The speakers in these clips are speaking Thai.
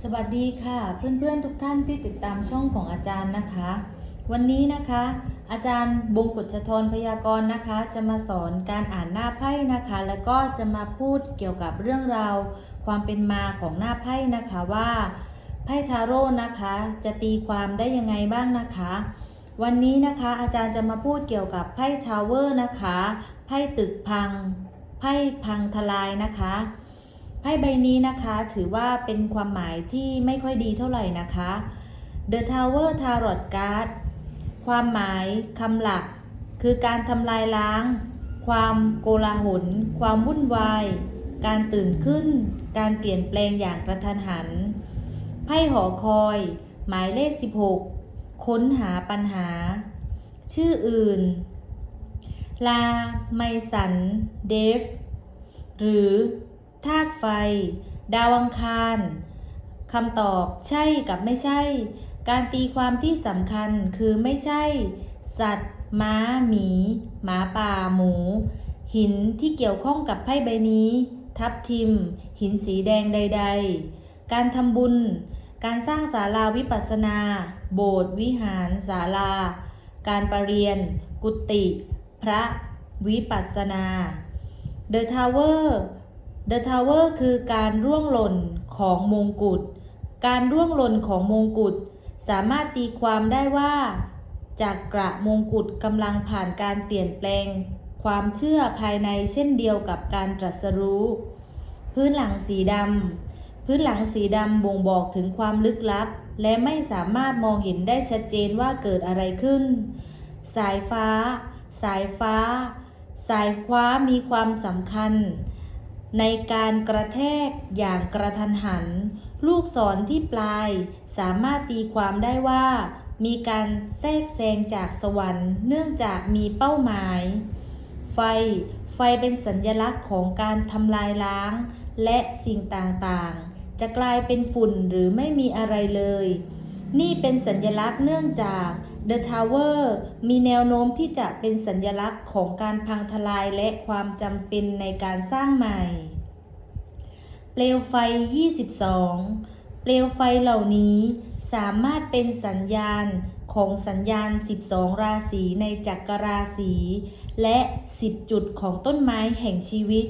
สวัสดีค่ะ เพื่อนๆทุกท่านที่ติดตามช่องของอาจารย์นะคะ วันนี้นะคะ อาจารย์บงกุฎชทรพยากรณ์นะคะ จะมาสอนการอ่านหน้าไพ่นะคะ แล้วก็จะมาพูดเกี่ยวกับเรื่องราว ความเป็นมาของหน้าไพ่นะคะว่าไพ่ทาโร่นะคะ จะตีความได้ยังไงบ้างนะคะ วันนี้นะคะ อาจารย์จะมาพูดเกี่ยวกับไพ่ทาวเวอร์นะคะไพ่ตึกพังไพ่พังทลายนะคะ ไพ่ใบนี้นะคะถือว่าเป็นความหมายที่ไม่ค่อยดีเท่าไหร่นะคะ The Tower Tarot Card ความหมายคำหลัก คือการทำลายล้าง ความโกลาหล ความวุ่นวาย การตื่นขึ้น การเปลี่ยนแปลงอย่างกระทันหัน ไพ่หอคอย หมายเลข 16 ค้นหาปัญหา ชื่ออื่น ลา ไมสัน เดฟ หรือ ธาตุไฟ ดาวอังคารคำตอบใช่กับไม่ใช่ การตีความที่สำคัญคือไม่ใช่ สัตว์ ม้า หมี หมาป่า หมู หินที่เกี่ยวข้องกับไพ่ใบนี้ ทับทิม หินสีแดงใด ๆ การทำบุญ การสร้างศาลาวิปัสสนา โบสถ์วิหารศาลา การประเรียน กุฏิพระ วิปัสสนา The Tower The Tower คือการร่วงหล่นของมงกุฎ การร่วงหล่นของมงกุฎ สามารถตีความได้ว่าจากกระมงกุฎกำลังผ่านการเปลี่ยนแปลง ความเชื่อภายในเช่นเดียวกับการตรัสรู้ พื้นหลังสีดำพื้นหลังสีดำบ่งบอกถึงความลึกลับ และไม่สามารถมองเห็นได้ชัดเจนว่าเกิดอะไรขึ้น สายฟ้า สายฟ้า สายฟ้ามีความสำคัญ ในการกระแทกอย่างกระทันหัน ลูกศรที่ปลายสามารถตีความได้ว่า มีการแทรกแซงจากสวรรค์ เนื่องจากมีเป้าหมาย ไฟ ไฟเป็นสัญญลักษณ์ของการทำลายล้าง และสิ่งต่างๆ จะกลายเป็นฝุ่นหรือไม่มีอะไรเลย นี่เป็นสัญลักษณ์เนื่องจาก The Tower มีแนวโน้มที่จะเป็นสัญลักษณ์ของการพังทลายและความจำเป็นในการสร้างใหม่ เปลวไฟ 22 เปลวไฟเหล่านี้สามารถเป็นสัญญาณของสัญญาณ 12 ราศีในจักรราศี และ 10 จุดของต้นไม้แห่งชีวิต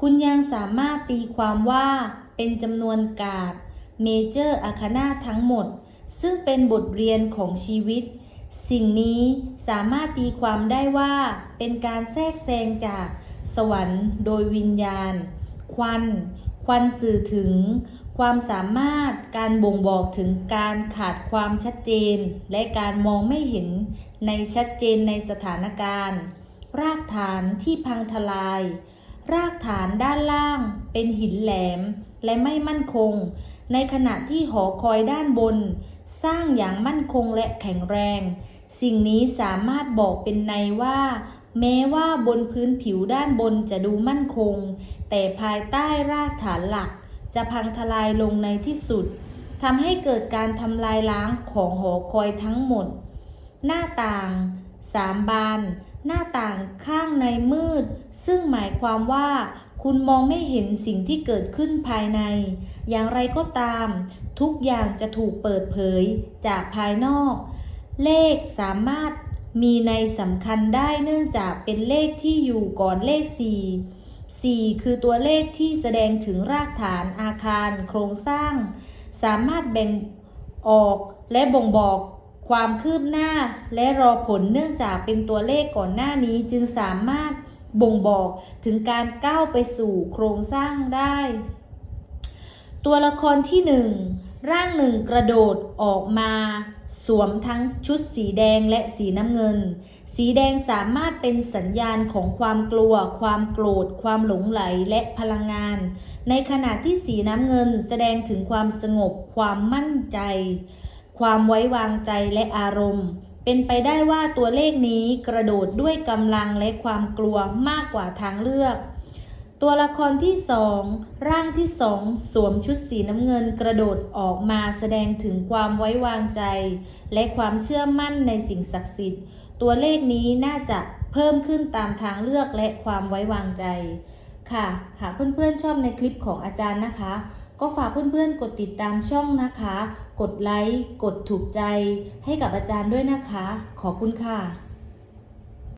คุณยังสามารถตีความว่าเป็นจำนวนกาดเมเจอร์อาคานาทั้งหมด ซึ่งเป็นบทเรียนของชีวิต สิ่งนี้สามารถตีความได้ว่าเป็นการแทรกแซงจากสวรรค์โดยวิญญาณ ควัน ควันสื่อถึง ความสามารถการบ่งบอกถึงการขาดความชัดเจน และการมองไม่เห็นในชัดเจนในสถานการณ์ รากฐานที่พังทลาย รากฐานด้านล่างเป็นหินแหลมและไม่มั่นคง ในขณะที่หอคอยด้านบน สร้างอย่างมั่นคงและแข็งแรง สิ่งนี้สามารถบอกเป็นในว่า แม้ว่าบนพื้นผิวด้านบนจะดูมั่นคง แต่ภายใต้รากฐานหลัก จะพังทลายลงในที่สุดทำให้เกิดการทำลายล้างของหอคอยทั้งหมด หน้าต่างสามบาน หน้าต่างข้างในมืด ซึ่งหมายความว่า คุณมองไม่เห็นสิ่งที่เกิดขึ้นภายใน อย่างไรก็ตาม ทุกอย่างจะถูกเปิดเผยจากภายนอก เลขสามารถมีในสำคัญได้เนื่องจากเป็นเลขที่อยู่ก่อนเลข 4 4 คือตัวเลขที่แสดงถึงรากฐานอาคารโครงสร้าง สามารถแบ่งออกและบ่งบอกความคืบหน้าและรอผลเนื่องจากเป็นตัวเลขก่อนหน้านี้จึงสามารถ บ่งบอกถึงการก้าวไปสู่โครงสร้างได้ ตัวละครที่หนึ่งร่างหนึ่งกระโดดออกมา สวมทั้งชุดสีแดงและสีน้ำเงิน สีแดงสามารถเป็นสัญญาณของความกลัว ความโกรธ ความหลงไหลและพลังงาน ในขณะที่สีน้ำเงินแสดงถึงความสงบ ความมั่นใจ ความไว้วางใจและอารมณ์ เป็นไปได้ว่าตัวเลขนี้กระโดดด้วยกำลังและความกลัวมากกว่าทางเลือก ตัวละครที่สองร่างที่สองสวมชุดสีน้ำเงินกระโดดออกมาแสดงถึงความไว้วางใจ และความเชื่อมั่นในสิ่งศักดิ์สิทธิ์ ตัวเลขนี้น่าจะเพิ่มขึ้นตามทางเลือกและความไว้วางใจ ค่ะ หากเพื่อนๆชอบในคลิปของอาจารย์นะคะ ก็ฝากเพื่อนๆ กดติดตามช่องนะคะ กดไลค์ กดถูกใจให้กับอาจารย์ด้วยนะคะ ขอบคุณค่ะ